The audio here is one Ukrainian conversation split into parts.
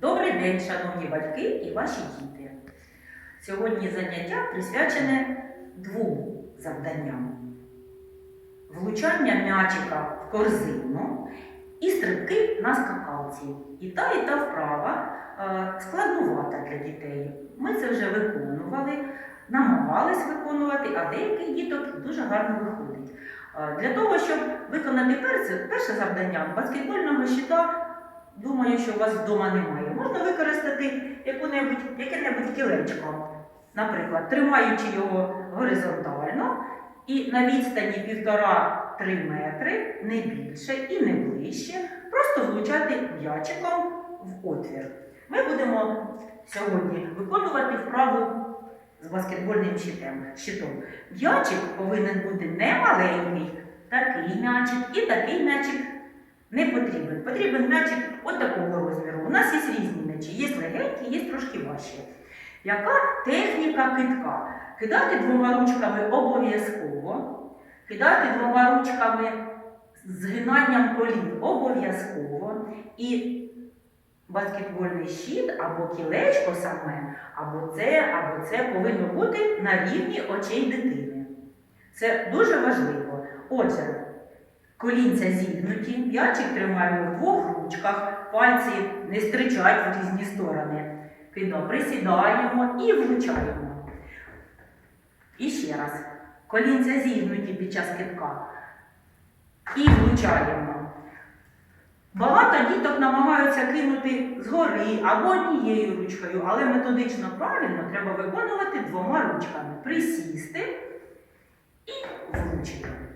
Добрий день, шановні батьки і ваші діти. Сьогодні заняття присвячене двом завданням: влучання м'ячика в корзину і стрибки на скакалці. І та, і та вправа е, складнувата для дітей. Ми це вже виконували, намагались виконувати, а деяких діток дуже гарно виходить. Е, Для того, щоб виконати перше, перше завдання баскетбольного щита, думаю, що у вас вдома немає. Можна використати яку-небудь, яке-небудь кілечко, наприклад, тримаючи його горизонтально і на відстані 1,5-3 метри, не більше і не ближче, просто влучати м'ячиком в отвір. Ми будемо сьогодні виконувати вправу з баскетбольним щитом. щитом. М'ячик повинен бути не маленький, такий м'ячик і такий м'ячик не потрібен. Потрібен м'ячик от такого розміру. У нас є різні м'ячі, є легенькі, є трошки важчі. Яка техніка китка? Кидати двома ручками обов'язково, кидати двома ручками згинанням колін обов'язково. І баскетбольний щит або кілечко саме, або це, або це повинно бути на рівні очей дитини. Це дуже важливо. Отже, колінця зігнуті, м'ячик тримаємо в двох ручках, пальці не стричать в різні сторони. Кидо, присідаємо і влучаємо. І ще раз. Колінця зігнуті під час кидка. І влучаємо. Багато діток намагаються кинути згори або однією ручкою, але методично правильно треба виконувати двома ручками. Присісти і влучити.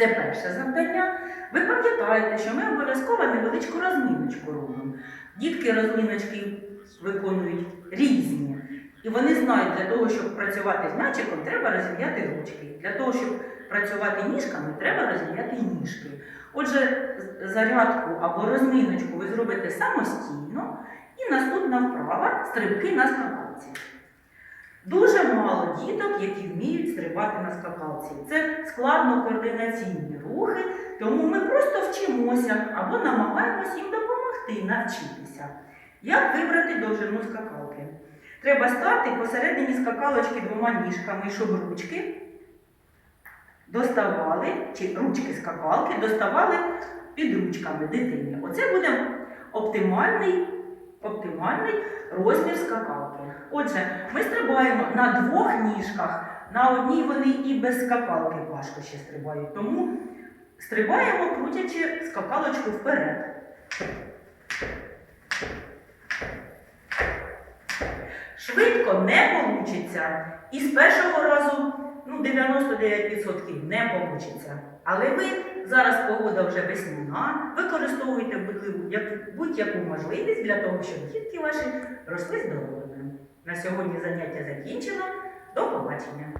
Це перше завдання. Ви пам'ятаєте, що ми обов'язково невеличку розміночку робимо. Дітки розміночки виконують різні. І вони знають, для того, щоб працювати з м'ячиком, треба розім'яти ручки. Для того, щоб працювати ніжками, треба розім'яти ніжки. Отже, зарядку або розміночку ви зробите самостійно, і наступна вправа стрибки на скакалці. Дуже діток, які вміють стрибати на скакалці. Це складно координаційні рухи, тому ми просто вчимося або намагаємось їм допомогти навчитися. Як вибрати довжину скакалки? Треба стати посередині скакалочки двома ніжками, щоб ручки доставали, чи ручки скакалки доставали під ручками дитини. Оце буде оптимальний, оптимальний розмір скакалки. Отже, ми стрибаємо на двох ніжках. На одній вони і без скакалки важко ще стрибають. Тому стрибаємо, крутячи скакалочку вперед. Швидко не вийде. І з першого разу ну, 99% не вийде. Але ви зараз погода вже весняна, використовуйте будь-яку можливість для того, щоб дітки ваші росли здоровими. На сьогодні заняття закінчено. До побачення!